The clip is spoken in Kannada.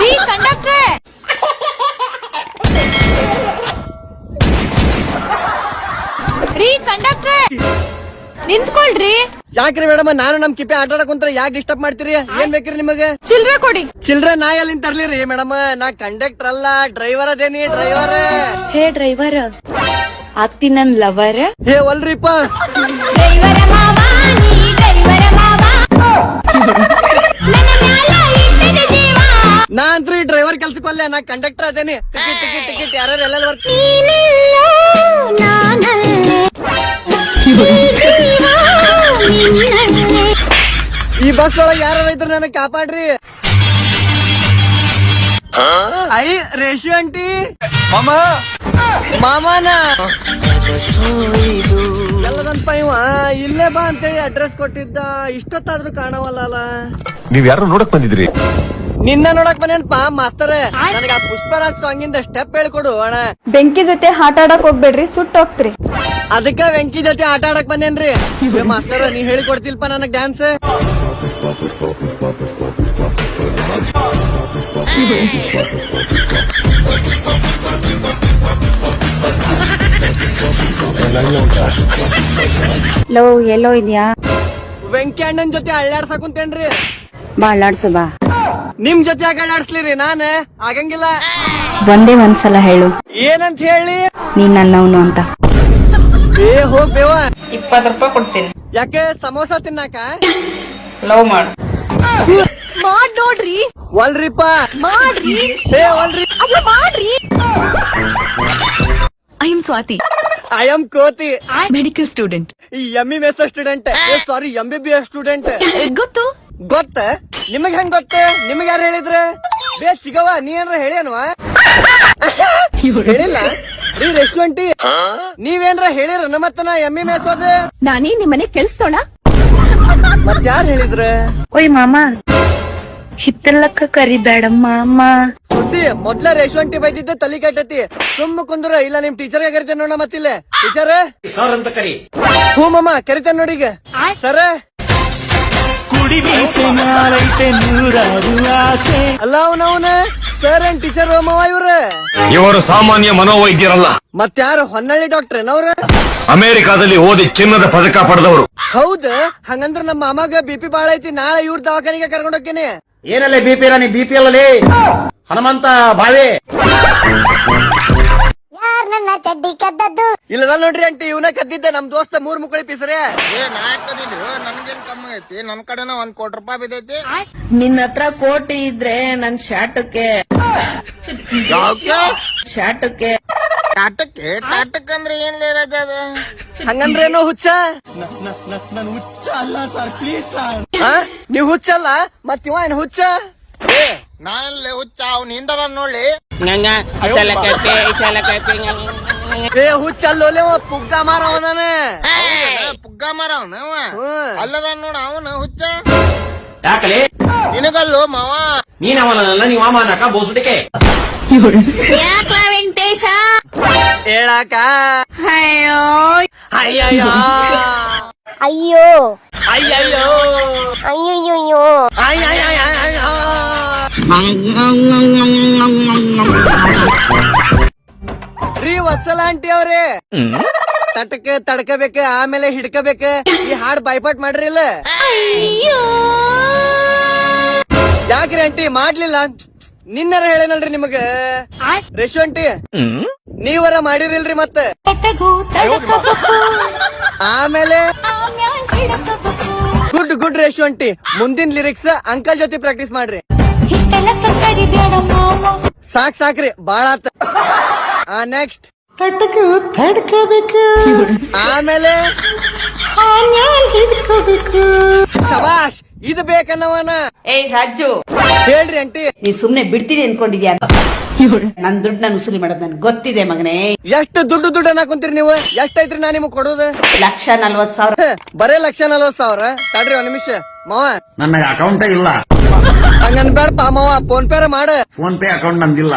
ರೀ ಕಂಡಕ್ಟ್ರೆ ರೀ ಕಂಡಕ್ಟ್ರೆ ನಿಂತ್ಕೊಳ್ರಿ. ಯಾಕ್ರಿ ಮೇಡಮ್ ನಾನು ನಮ್ ಕಿಪಿ ಆಟ ಆಡಕ್ ಕುಂತ್ರ ಯಾಕೆ ಡಿಸ್ಟರ್ಬ್ ಮಾಡ್ತೀರಿ? ಏನ್ ಬೇಕ್ರಿ ನಿಮಗೆ? ಚಿಲ್ರೆ ಕೊಡಿ. ಚಿಲ್ರೆ ನಾ ಎಲ್ಲಿಂದ ತರ್ಲಿರಿ? ಮೇಡಮ್ ನಾ ಕಂಡಕ್ಟರ್ ಅಲ್ಲ ಡ್ರೈವರ್ ಅದೇನಿ ಡ್ರೈವರ್ ಹೇ ಡ್ರೈವರ್ ಆಗ್ತಿ ನನ್ ಲವರ್ ಹೇ ಒಲ್ರಿಪ್ಪ. ಡ್ರೈವರ್ ಮಾವ ನೀ ಡ್ರೈವರ ಮಾವ. ನಾ ಅಂತ್ರು ಈ ಡ್ರೈವರ್ ಕೆಲ್ಸಕ್ಕೆ ನಾ ಕಂಡಕ್ಟರ್ ಅದೇನಿ. ಟಿಕೆಟ್ ಟಿಕೆಟ್ ಟಿಕೆಟ್ ಯಾರ್ಯಾರು ಎಲ್ಲ ಬರ್ತೀನಿ ನೀನಿಲ್ಲ ಈ ಜೀವ ನಿನ್ನಲ್ಲೇ ಈ ಬಸ್ ಒಳಗೆ ಯಾರ ಇದ್ರು ನನಗೆ ಕಾಪಾಡ್ರಿ? ಐ ರೇಷು ಅಂಟಿ ಮಾಮ. ಮಾಮನ. ಎಲ್ಲದಂತ ಇವ. ಇಲ್ಲೇ ಬಾ ಅಂತೇಳಿ ಅಡ್ರೆಸ್ ಕೊಟ್ಟಿದ್ದ. ಇಷ್ಟೊತ್ತಾದ್ರೂ ಕಾಣವಲ್ಲ ನೀವ್ ಯಾರು ನೋಡಕ್ ಬಂದಿದ್ರಿ? ನಿನ್ನ ನೋಡಕ್ ಬನ್ನೇನ್ಪ ಮಾಸ್ತರ? ನನಗ ಆ ಪುಷ್ಪರಾಜ್ ಸಾಂಗ್ ಇಂದ ಸ್ಟೆಪ್ ಹೇಳ್ಕೊಡು ಅಣ್ಣ. ಬೆಂಕಿ ಜೊತೆ ಆಟ ಆಡಕ್ ಹೋಗ್ಬೇಡ್ರಿ ಸುಟ್ಟ ಹೋಗ್ತ್ರಿ. ಅದಕ್ಕ ವೆಂಕಿ ಜೊತೆ ಆಟ ಆಡಕ್ ಬಂದೇನ್ರಿ? ಏ ಮಾಸ್ತರ ನೀ ಹೇಳಿಕೊಡ್ತಿಲ್ಪ ನನಗ್ ಡ್ಯಾನ್ಸ್ ಲೋ ಎಲ್ಲೋ ಇದ್ಯಾ? ವೆಂಕಿ ಅಣ್ಣನ್ ಜೊತೆ ಅಳ್ಳಾಡ್ಸಕುಂತೇನ್ರಿ ಬಾ ಅಳ್ಳಾಡ್ಸ ಬಾ. ನಿಮ್ ಜೊತೆ ಯಾಕೆ ಅಳ್ಳಾಡ್ಸ್ಲಿರಿ? ನಾನ್? ಆಗಂಗಿಲ್ಲ. ಒಂದೇ ಒಂದ್ಸಲ ಹೇಳು. ಏನಂತ ಹೇಳಿ? ನೀನ್ ನನ್ನವನು ಅಂತ. ಏ ಹೋಗ್ ಬೇವ. ಇಪ್ಪತ್ತು ರೂಪಾಯಿ ಕೊಡ್ತೀನಿ. ಯಾಕೆ? ಸಮೋಸ ತಿನ್ನಾಕ? ಲವ್ ಮಾಡು. ಮಾಡ್ ನೋಡ್ರಿ. ಒಲ್ರಿಪ್ಪ. ಮಾಡ್ರಿ. ಏ ಒಲ್ರಿ. ಅಯ್ಯೋ ಮಾಡ್ರಿ. I M Swati I am ಕೋತಿ medical student M E S student sorry M B B S student ಗೊತ್ತು? ಗೊತ್ತ? ನಿಮಗ್ ಹೆಂಗ್ ಗೊತ್ತ? ನಿಮಗ್ ಯಾರು ಹೇಳಿದ್ರೆ? ಬೇ ಸಿಗವ ನೀ ಏನ್ರ ಹೇಳ್ಯಾನವ ಹೇಳಿಲ್ಲ? ನೀ ರೆಸ್ಟೋರೆಂಟ್ ನೀವೇನ್ರ ಹೇಳಿರ ಮತ್ತ ನಾ ಎಮ್ಮಿ ಮೇಸೋದ ನಾನೇ ನಿಮ್ಮನೆ ಕೆಲ್ಸೋಣ ಮತ್ ಯಾರು ಹೇಳಿದ್ರ? ಓಯ್ ಮಾಮ ಹಿತ್ತಲಕ್ಕ ಕರಿಬೇಡಮ್ಮ ಅಮ್ಮ ಸುಸಿ ಮೊದ್ಲ ರೇಷ್ವಂಟಿ ಬೈದಿದ್ದ ತಲಿ ಕಟ್ಟತಿ. ಸುಮ್ಮ ಕುಂದ್ರ ಇಲ್ಲ ನಿಮ್ ಟೀಚರ್ ಕರಿತೇನೆ ನೋಡ ಮತ್ತಿಲ್ಲ. ಟೀಚರ್ ಸರ್ ಅಂತ ಕರಿ. ಹ್ಞೂ ಮಮ್ಮ ಕರಿತೇನೆ ನೋಡೀಗ ಸರ ಅಲ್ಲ ಅವನವನ ಸರ್ ಅಂಡ್ ಟೀಚರ್ ಮಾವ ಇವ್ರ? ಇವರು ಸಾಮಾನ್ಯ ಮನೋವೈದ್ಯರಲ್ಲ. ಮತ್ತಾರು ಹೊನ್ನಳ್ಳಿ ಡಾಕ್ಟರ್ ಏನವ್ರ ಅಮೆರಿಕಾದಲ್ಲಿ ಓದಿ ಚಿನ್ನದ ಪದಕ ಪಡೆದವರು. ಹೌದ ಹಂಗಂದ್ರ ನಮ್ಮ ಮಾಮಾಗ ಬಿಪಿ ಬಾಳ ಐತಿ. ನಾಳೆ ಇವ್ರ ದವಾಖಾನಿಗೆ ಕರ್ಕೊಂಡ್ ಹೋಗ್ತೀನಿ. ಏನಲ್ಲೇ ಬಿಪಿ ನೀ ಬಿಪಿ ಅಲ್ಲೇ ಹನುಮಂತ ಬಾವಿ. ಯಾರ್ ನನ್ನ ಚಡ್ಡಿ ಕದ್ದದ್ದು? ಇಲ್ಲ ನೋಡ್ರಿ ಅಂಟಿ ಇವನ ಕದ್ದಿದ್ದೆ. ನಮ್ ದೋಸ್ತ ಮೂರ್ ಮುಕ್ಕಳಿ ಪಿಸ್ರೆ. ನನ್ಗೇನ್ ಕಮ್ಮಿ ಐತಿ? ನನ್ ಕಡೆನ ಒಂದ್ ಕೋಟಿ ರೂಪಾಯಿ ಬಿದ್ದೈತಿ. ನಿನ್ನ ಹತ್ರ ಕೋಟಿ ಇದ್ರೆ ನನ್ ಶಾಟಕ್ಕೆ. ಶಾಟಕ್ಕೆ. ಟಾಟಕ್ಕೆ ಟಾಟಕ್ ಅಂದ್ರೆ ಏನ್ ಲೇರಾಜ ಅದ? ಹಂಗಂದ್ರೇನೋ ಹುಚ್ಚ? ಆ? ನೀವ್ ಹುಚ್ಚಲ್ಲ? ಮತ್ತಿವ ಏನ್ ಹುಚ್ಚ? ನಾನಲ್ಲೇ ಹುಚ್ಚ ಅವ್ನ ಹಿಂದದ ನೋಡ್ಲಿ ಏ ಹುಚ್ಚಲ್ಲೋಲೆ ಪುಗ್ಗ ಮಾರವನ ಪುಗ್ಗ ಮಾರವನ. ಅಲ್ಲದ ನೋಡ ಅವನ ಹುಚ್ಚ. ಯಾಕಲೆ? ನಿನಗಲ್ಲೋ ಮಾವ. ನೀನ್ ಅವನಲ್ಲ ನೀವು ಅಮಾನಕ ಬೋಸುಟಿಕೆ. ಯಾಕ ವೆಂಕಟೇಶ? ಅಯ್ಯೋ. ಅಯ್ಯಯ್ಯೋ. ಅಯ್ಯೋ. ಅಯ್ಯಯ್ಯೋ. ಅಯ್ಯಯ್ಯೋ. ಅಯ್ಯಯ್ಯಯ್ಯಯ್ಯೋ. ರೀ ವತ್ಸಲ ಆಂಟಿ ಅವ್ರೆ. ತಟಕ ತಡ್ಕಬೇಕ, ಆಮೇಲೆ ಹಿಡ್ಕಬೇಕ, ಈ ಹಾಡ್ ಬೈಪಾಟ್ ಮಾಡ್ರಿ ಇಲ್ಲ? ಅಯ್ಯೋ ಯಾಕ್ರಿ ಆಂಟಿ, ಮಾಡ್ಲಿಲ್ಲ? ನಿನ್ನರ ಹೇಳೇನಲ್ರಿ ನಿಮಗ? ರೇಷು ಆಂಟಿ, ನೀವರ ಮಾಡಿರಿಲ್ರಿ ಮತ್ತ? ಆಮೇಲೆ? Good good Reshu aunty. ಮುಂದಿನ ಲಿರಿಕ್ಸ್ ಅಂಕಲ್ ಜೊತೆ ಪ್ರಾಕ್ಟೀಸ್ ಮಾಡ್ರಿ. ಸಾಕ್ ಸಾಕ್ರಿ ಬಾಳ ಆತ. ಆ ನೆಕ್ಸ್ಟ್ ತಟಕ ತಡ್ಕೋಬೇಕು. ಆಮೇಲೆ? ಶಬಾಷ್ ಇದು ಬೇಕನ್ನವನ. ಏ ರಾಜು. ಹೇಳ್ರಿ ಅಂಟಿ ನೀ ಸುಮ್ನೆ ಬಿಡ್ತೀನಿ ಅನ್ಕೊಂಡಿದ್ಯಾ? ನನ್ ದುಡ್ಡು ನಾನು ಉಸುಲಿ ಮಾಡೋದ್ ನನ್ ಗೊತ್ತಿದೆ ಮಗನೇ. ಎಷ್ಟು ದುಡ್ಡು ದುಡ್ಡು ಅನ್ನಕುಂತೀರಿ ನೀವು? ಎಷ್ಟೈತ್ರಿ ನಾ ನಿಮಗ್ ಕೊಡೋದು? ಲಕ್ಷ ನಲ್ವತ್ ಸಾವಿರ. ಬರೇ ಲಕ್ಷ ನಲ್ವತ್ ಸಾವಿರ. ತಡ್ರಿ ಒಂದ್ ನಿಮಿಷ. ಮಾವ. ನನ್ನ ಅಕೌಂಟ್ ಇಲ್ಲ. ಹಂಗನ್ಬೇಡಪ್ಪ ಮಾವ ಫೋನ್ ಪೇ ಮಾಡ. PhonePe account ನಂದಿಲ್ಲ.